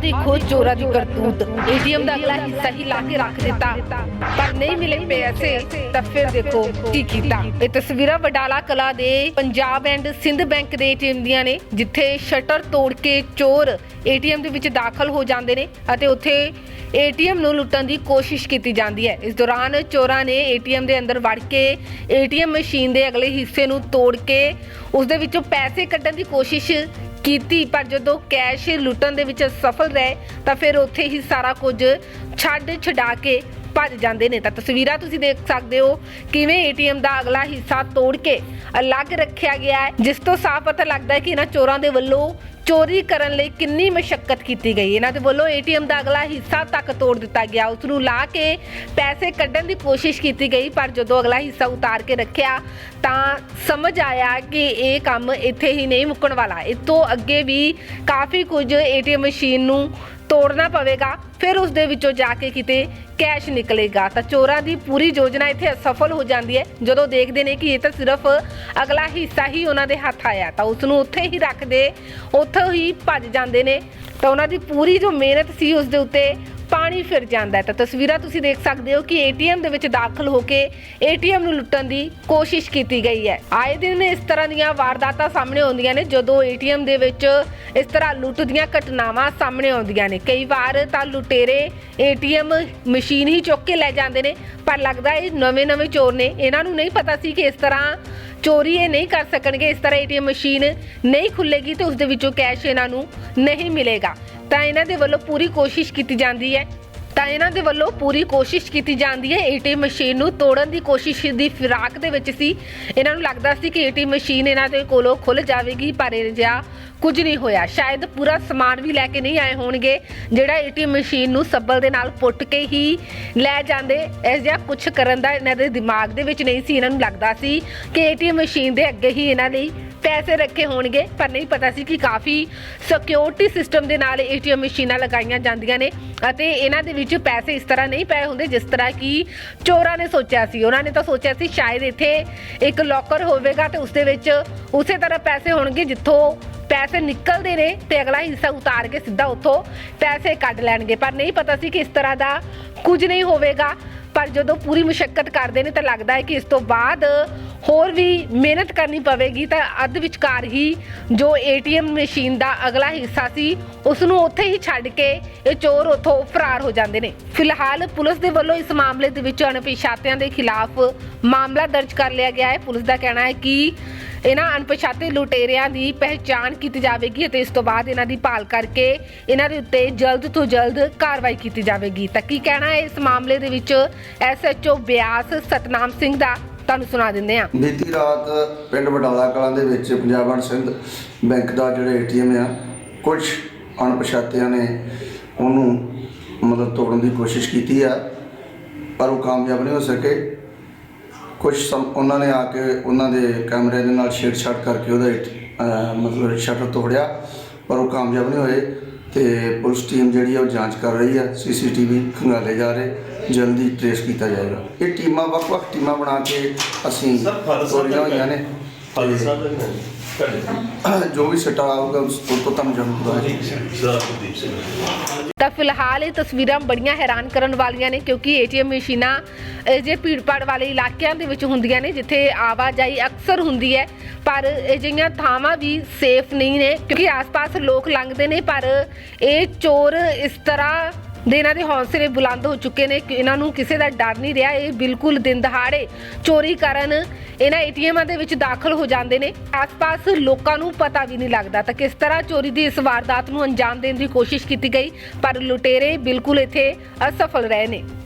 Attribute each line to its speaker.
Speaker 1: ਦੇਖੋ ਚੋਰਾਂ ਦੀ ਕਰਤੂਤ। ਏਟੀਐਮ ਦਾ ਅਗਲਾ ਹਿੱਸਾ ਹੀ ਲਾ ਕੇ ਰੱਖ ਦਿੱਤਾ। ਪਰ ਨਹੀਂ ਮਿਲੇ ਪੈਸੇ, ਤਾਂ ਫਿਰ ਦੇਖੋ ਕੀ ਕੀਤਾ। ਇਹ ਤਸਵੀਰਾਂ ਵਡਾਲਾ ਕਲਾ ਦੇ ਪੰਜਾਬ ਐਂਡ ਸਿੰਧ ਬੈਂਕ ਦੇ ਏਟੀਐਮ ਦੀਆਂ ਨੇ, ਜਿੱਥੇ ਸ਼ਟਰ ਤੋੜ ਕੇ ਚੋਰ ਏਟੀਐਮ ਦੇ ਵਿੱਚ ਦਾਖਲ ਹੋ ਜਾਂਦੇ ਨੇ ਅਤੇ ਉੱਥੇ ਏਟੀਐਮ ਨੂੰ ਲੁੱਟਣ ਦੀ ਕੋਸ਼ਿਸ਼ ਕੀਤੀ ਜਾਂਦੀ ਹੈ। ਇਸ ਦੌਰਾਨ ਚੋਰਾਂ ਨੇ ਏਟੀਐਮ ਦੇ ਅੰਦਰ ਵੜ ਕੇ ਏਟੀਐਮ ਮਸ਼ੀਨ ਦੇ ਅਗਲੇ ਹਿੱਸੇ ਨੂੰ ਤੋੜ ਕੇ ਉਸ ਦੇ ਵਿੱਚੋਂ ਪੈਸੇ ਕੱਢਣ ਦੀ ਕੋਸ਼ਿਸ਼ ਕੀਤੀ, ਪਰ ਜਦੋਂ ਕੈਸ਼ ਲੁੱਟਣ ਦੇ ਵਿੱਚ ਸਫਲ ਰਹੇ, ਤਾਂ ਫਿਰ ਉੱਥੇ ਹੀ ਸਾਰਾ ਕੁਝ ਛੱਡ ਛਡਾ ਕੇ ਭੱਜ ਜਾਂਦੇ ਨੇ। ਤਾਂ ਤਸਵੀਰਾਂ ਤੁਸੀਂ ਦੇਖ ਸਕਦੇ ਹੋ ਕਿਵੇਂ ਏਟੀਐਮ ਦਾ ਅਗਲਾ ਹਿੱਸਾ ਤੋੜ ਕੇ ਅਲੱਗ ਰੱਖਿਆ ਗਿਆ ਹੈ। ਜਿਸ ਤੋਂ ਸਾਫ਼ ਪਤਾ ਲੱਗਦਾ ਹੈ ਕਿ ਇਹਨਾਂ ਚੋਰਾਂ ਦੇ ਵੱਲੋਂ ਚੋਰੀ ਕਰਨ ਲਈ ਕਿੰਨੀ ਮਸ਼ੱਕਤ ਕੀਤੀ ਗਈ। ਇਹਨਾਂ ਦੇ ਵੱਲੋਂ ਏਟੀਐਮ ਦਾ ਅਗਲਾ ਹਿੱਸਾ ਤੱਕ ਤੋੜ ਦਿੱਤਾ ਗਿਆ। ਉਸ ਨੂੰ ਲਾ ਕੇ ਪੈਸੇ ਕੱਢਣ ਦੀ ਕੋਸ਼ਿਸ਼ ਕੀਤੀ ਗਈ, ਪਰ ਜਦੋਂ ਅਗਲਾ ਹਿੱਸਾ ਉਤਾਰ ਕੇ ਰੱਖਿਆ, ਤਾਂ ਸਮਝ ਆਇਆ ਕਿ ਇਹ ਕੰਮ ਇੱਥੇ ਹੀ ਨਹੀਂ ਮੁੱਕਣ ਵਾਲਾ। ਇਸ ਤੋਂ ਅੱਗੇ ਵੀ ਕਾਫੀ ਕੁਝ ਏਟੀਐਮ ਮਸ਼ੀਨ ਨੂੰ ਤੋੜਨਾ ਪਵੇਗਾ, ਫਿਰ ਉਸ ਦੇ ਵਿੱਚੋਂ ਜਾ ਕੇ ਕਿਤੇ ਕੈਸ਼ ਨਿਕਲੇਗਾ। ਤਾਂ ਚੋਰਾਂ ਦੀ ਪੂਰੀ ਯੋਜਨਾ ਇੱਥੇ ਅਸਫਲ ਹੋ ਜਾਂਦੀ ਹੈ। ਜਦੋਂ ਦੇਖਦੇ ਨੇ ਕਿ ਇਹ ਤਾਂ ਸਿਰਫ ਅਗਲਾ ਹਿੱਸਾ ਹੀ ਉਹਨਾਂ ਦੇ ਹੱਥ ਆਇਆ, ਤਾਂ ਉਸ ਨੂੰ ਉੱਥੇ ਹੀ ਰੱਖਦੇ, ਉੱਥੋਂ ਹੀ ਭੱਜ ਜਾਂਦੇ ਨੇ। ਤਾਂ ਉਹਨਾਂ ਦੀ ਪੂਰੀ ਜੋ ਮਿਹਨਤ ਸੀ ਉਸ ਦੇ ਉੱਤੇ ਪਾਣੀ ਫਿਰ ਜਾਂਦਾ ਤਾਂ ਤਸਵੀਰਾਂ ਤੁਸੀਂ ਦੇਖ ਸਕਦੇ ਹੋ ਕਿ ਏਟੀਐਮ ਦੇ ਵਿੱਚ ਦਾਖਲ ਹੋ ਕੇ ਏਟੀਐਮ ਨੂੰ ਲੁੱਟਣ ਦੀ ਕੋਸ਼ਿਸ਼ ਕੀਤੀ ਗਈ ਹੈ। ਆਏ ਦਿਨ ਇਸ ਤਰ੍ਹਾਂ ਦੀਆਂ ਵਾਰਦਾਤਾਂ ਸਾਹਮਣੇ ਆਉਂਦੀਆਂ ਨੇ, ਜਦੋਂ ਏਟੀਐਮ ਦੇ ਵਿੱਚ ਇਸ ਤਰ੍ਹਾਂ ਲੁੱਟ ਦੀਆਂ ਘਟਨਾਵਾਂ ਸਾਹਮਣੇ ਆਉਂਦੀਆਂ ਨੇ। ਕਈ ਵਾਰ ਤਾਂ ਲੁਟੇਰੇ ਏਟੀਐਮ ਮਸ਼ੀਨ ਹੀ ਚੁੱਕ ਕੇ ਲੈ ਜਾਂਦੇ ਨੇ, ਪਰ ਲੱਗਦਾ ਇਹ ਨਵੇਂ-ਨਵੇਂ ਚੋਰ ਨੇ। ਇਹਨਾਂ ਨੂੰ ਨਹੀਂ ਪਤਾ ਸੀ ਕਿ ਇਸ ਤਰ੍ਹਾਂ ਚੋਰੀ ਇਹ ਨਹੀਂ ਕਰ ਸਕਣਗੇ, ਇਸ ਤਰ੍ਹਾਂ ਏਟੀਐਮ ਮਸ਼ੀਨ ਨਹੀਂ ਖੁੱਲੇਗੀ ਤੇ ਉਸ ਦੇ ਵਿੱਚੋਂ ਕੈਸ਼ ਇਹਨਾਂ ਨੂੰ ਨਹੀਂ ਮਿਲੇਗਾ। ਤਾਂ ਇਹਨਾਂ ਦੇ ਵੱਲੋਂ ਪੂਰੀ ਕੋਸ਼ਿਸ਼ ਕੀਤੀ ਜਾਂਦੀ ਹੈ ਤਾਂ ਇਹਨਾਂ ਦੇ ਵੱਲੋਂ ਪੂਰੀ ਕੋਸ਼ਿਸ਼ ਕੀਤੀ ਜਾਂਦੀ ਹੈ। ਏਟੀਐਮ ਮਸ਼ੀਨ ਨੂੰ ਤੋੜਨ ਦੀ ਕੋਸ਼ਿਸ਼ ਦੀ ਫਿਰਾਕ ਦੇ ਵਿੱਚ ਸੀ। ਇਹਨਾਂ ਨੂੰ ਲੱਗਦਾ ਸੀ ਕਿ ਏਟੀਐਮ ਮਸ਼ੀਨ ਇਹਨਾਂ ਦੇ ਕੋਲੋਂ ਖੁੱਲ ਜਾਵੇਗੀ, ਪਰ ਇਹ ਜਿਹਾ ਕੁਝ ਨਹੀਂ ਹੋਇਆ। ਸ਼ਾਇਦ ਪੂਰਾ ਸਮਾਨ ਵੀ ਲੈ ਕੇ ਨਹੀਂ ਆਏ ਹੋਣਗੇ, ਜਿਹੜਾ ਏਟੀਐਮ ਮਸ਼ੀਨ ਨੂੰ ਸੱਬਲ ਦੇ ਨਾਲ ਪੁੱਟ ਕੇ ਹੀ ਲੈ ਜਾਂਦੇ। ਇਸ ਜਿਹਾ ਕੁਝ ਕਰਨ ਦਾ ਇਹਨਾਂ ਦੇ ਦਿਮਾਗ ਦੇ ਵਿੱਚ ਨਹੀਂ ਸੀ। ਇਹਨਾਂ ਨੂੰ ਲੱਗਦਾ ਸੀ ਕਿ ਏਟੀਐਮ ਮਸ਼ੀਨ ਦੇ ਅੱਗੇ ਹੀ ਇਹਨਾਂ ਲਈ ਪੈਸੇ ਰੱਖੇ ਹੋਣਗੇ, ਪਰ ਨਹੀਂ ਪਤਾ ਸੀ ਕਿ ਕਾਫੀ ਸਿਕਿਉਰਿਟੀ ਸਿਸਟਮ ਦੇ ਨਾਲ ਏਟੀਐਮ ਮਸ਼ੀਨਾਂ ਲਗਾਈਆਂ ਜਾਂਦੀਆਂ ਨੇ ਅਤੇ ਇਹਨਾਂ ਦੇ ਵਿੱਚ ਪੈਸੇ ਇਸ ਤਰ੍ਹਾਂ ਨਹੀਂ ਪਏ ਹੁੰਦੇ ਜਿਸ ਤਰ੍ਹਾਂ ਕਿ ਚੋਰਾਂ ਨੇ ਸੋਚਿਆ ਸੀ। ਉਹਨਾਂ ਨੇ ਤਾਂ ਸੋਚਿਆ ਸੀ ਸ਼ਾਇਦ ਇੱਥੇ ਇੱਕ ਲੋਕਰ ਹੋਵੇਗਾ ਤੇ ਉਸ ਦੇ ਵਿੱਚ ਉਸੇ ਤਰ੍ਹਾਂ ਪੈਸੇ ਹੋਣਗੇ ਜਿੱਥੋਂ ਪੈਸੇ ਨਿਕਲਦੇ ਨੇ ਤੇ ਅਗਲਾ ਹਿੱਸਾ ਉਤਾਰ ਕੇ ਸਿੱਧਾ ਉੱਥੋਂ ਪੈਸੇ ਕੱਢ ਲੈਣਗੇ। ਪਰ ਨਹੀਂ ਪਤਾ ਸੀ ਕਿ ਇਸ ਤਰ੍ਹਾਂ ਦਾ ਕੁਝ ਨਹੀਂ ਹੋਵੇਗਾ। ਪਰ ਜਦੋਂ ਪੂਰੀ ਮੁਸ਼ਕਲ ਕਰਦੇ ਨੇ ਤਾਂ ਲੱਗਦਾ ਹੈ ਕਿ ਇਸ ਤੋਂ ਬਾਅਦ ਹੋਰ ਵੀ ਮਿਹਨਤ ਕਰਨੀ ਪਵੇਗੀ ਤਾਂ ਅੱਧ ਵਿਚਕਾਰ ਹੀ ਜੋ ਏਟੀਐਮ ਮਸ਼ੀਨ ਦਾ ਅਗਲਾ ਹਿੱਸਾ ਸੀ ਉਸ ਨੂੰ ਉੱਥੇ ਹੀ ਛੱਡ ਕੇ ਇਹ ਚੋਰ ਉੱਥੋਂ ਫਰਾਰ ਹੋ ਜਾਂਦੇ ਨੇ। ਫਿਲਹਾਲ ਪੁਲਿਸ ਦੇ ਵੱਲੋਂ ਇਸ ਮਾਮਲੇ ਦੇ ਵਿੱਚ ਅਣਪਛਾਤਿਆਂ ਦੇ ਖਿਲਾਫ ਮਾਮਲਾ ਦਰਜ ਕਰ ਲਿਆ ਗਿਆ ਹੈ। ਪੁਲਿਸ ਦਾ ਕਹਿਣਾ ਹੈ ਕਿ ਇਹਨਾਂ ਅਣਪਛਾਤੇ ਲੁਟੇਰਿਆਂ ਦੀ ਪਹਿਚਾਣ ਕੀਤੀ ਜਾਵੇਗੀ ਅਤੇ ਇਸ ਤੋਂ ਬਾਅਦ ਇਹਨਾਂ ਦੀ ਭਾਲ ਕਰਕੇ ਇਹਨਾਂ ਦੇ ਉੱਤੇ ਜਲਦ ਤੋਂ ਜਲਦ ਕਾਰਵਾਈ ਕੀਤੀ ਜਾਵੇਗੀ। ਤਾਂ ਕੀ ਕਹਿਣਾ ਹੈ ਇਸ ਮਾਮਲੇ ਦੇ ਵਿੱਚ ਐਸਐਚਓ ਬਿਆਸ ਸਤਨਾਮ ਸਿੰਘ ਦਾ? ਤੁਹਾਨੂੰ ਸੁਣਾ ਦਿੰਦੇ ਹਾਂ।
Speaker 2: ਬੀਤੀ ਰਾਤ ਪਿੰਡ ਬਟਾਲਾ ਕਲਾਂ ਦੇ ਵਿੱਚ ਪੰਜਾਬ ਐਂਡ ਸਿੰਧ ਬੈਂਕ ਦਾ ਜਿਹੜਾ ਏਟੀਐਮ ਆ ਕੁਝ ਅਣਪਛਾਤਿਆਂ ਨੇ ਉਹਨੂੰ ਮਤਲਬ ਤੋੜਨ ਦੀ ਕੋਸ਼ਿਸ਼ ਕੀਤੀ ਆ ਪਰ ਉਹ ਕਾਮਯਾਬ ਨਹੀਂ ਹੋ ਸਕੇ। ਕੁਝ ਸਮ- ਉਹਨਾਂ ਨੇ ਆ ਕੇ ਉਹਨਾਂ ਦੇ ਕੈਮਰੇ ਦੇ ਨਾਲ ਛੇੜਛਾੜ ਕਰਕੇ ਉਹਦਾ ਅਹ, ਮਤਲਬ ਸ਼ਟਰ ਤੋੜਿਆ ਪਰ ਉਹ ਕਾਮਯਾਬ ਨਹੀਂ ਹੋਏ। ਤੇ ਪੁਲਿਸ ਟੀਮ ਜਿਹੜੀ ਆ ਉਹ ਜਾਂਚ ਕਰ ਰਹੀ ਆ ਸੀਸੀਟੀਵੀ ਖੰਗਾਲੇ ਜਾ ਰਹੇ ਜਲਦੀ ਟ੍ਰੇਸ ਕੀਤਾ ਜਾਏਗਾ। ਇਹ ਟੀਮਾਂ ਵੱਖ-ਵੱਖ ਟੀਮਾਂ ਬਣਾ ਕੇ ਅਸੀਂ ਤੋਰੀਆਂ ਹੋਈਆਂ ਨੇ।
Speaker 3: ਫਾਦਰ ਸਾਹਿਬ ਦਾ ਵੀ ਹੈ। ਤੁਹਾਡੇ
Speaker 2: ਜੋ ਵੀ ਸਟਾ ਆਊਗਾ ਉਸ ਉਹ ਤੋਂ ਤੁਹਾਨੂੰ ਜਾਣੂ ਕਰਾਂਗੇ
Speaker 3: ਸਰਦਾਰ ਕੁਲਦੀਪ ਸਿੰਘ
Speaker 1: ਤਾਂ ਫਿਲਹਾਲ ਇਹ ਤਸਵੀਰਾਂ ਬੜੀਆਂ ਹੈਰਾਨ ਕਰਨ ਵਾਲੀਆਂ ਨੇ ਕਿਉਂਕਿ ਏਟੀਐਮ ਮਸ਼ੀਨਾਂ ਇਹ ਜੇ ਭੀੜਪਾੜ ਵਾਲੇ ਇਲਾਕਿਆਂ ਦੇ ਵਿੱਚ ਹੁੰਦੀਆਂ ਨੇ ਜਿੱਥੇ ਆਵਾਜਾਈ ਅਕਸਰ ਹੁੰਦੀ ਹੈ ਪਰ ਅਜਿਹੀਆਂ ਥਾਵਾਂ ਵੀ ਸੇਫ ਨਹੀਂ ਨੇ ਕਿਉਂਕਿ ਆਸ-ਪਾਸ ਲੋਕ ਲੰਘਦੇ ਨੇ ਪਰ ਇਹ ਚੋਰ ਇਸ ਤਰ੍ਹਾਂ ਦੇ ਇਹਨਾਂ ਦੇ ਹੌਸਲੇ ਬੁਲੰਦ ਹੋ ਚੁੱਕੇ ਨੇ ਕਿ ਇਹਨਾਂ ਨੂੰ ਕਿਸੇ ਦਾ ਡਰ ਨਹੀਂ ਰਿਹਾ, ਇਹ ਬਿਲਕੁਲ ਦਿਨ ਦਹਾੜੇ ਚੋਰੀ ਕਰਨ ਇਹਨਾਂ ਏਟੀਐਮਾਂ ਦੇ ਵਿੱਚ ਦਾਖਲ ਹੋ ਜਾਂਦੇ ਨੇ। ਆਸ-ਪਾਸ ਲੋਕਾਂ ਨੂੰ ਪਤਾ ਵੀ ਨਹੀਂ ਲੱਗਦਾ ਤਾਂ ਕਿਸ ਤਰ੍ਹਾਂ ਚੋਰੀ ਦੀ ਇਸ ਵਾਰਦਾਤ ਨੂੰ ਅੰਜਾਮ ਦੇਣ ਦੀ ਕੋਸ਼ਿਸ਼ ਕੀਤੀ ਗਈ, ਪਰ ਲੁਟੇਰੇ ਬਿਲਕੁਲ ਇੱਥੇ ਅਸਫਲ ਰਹੇ ਨੇ।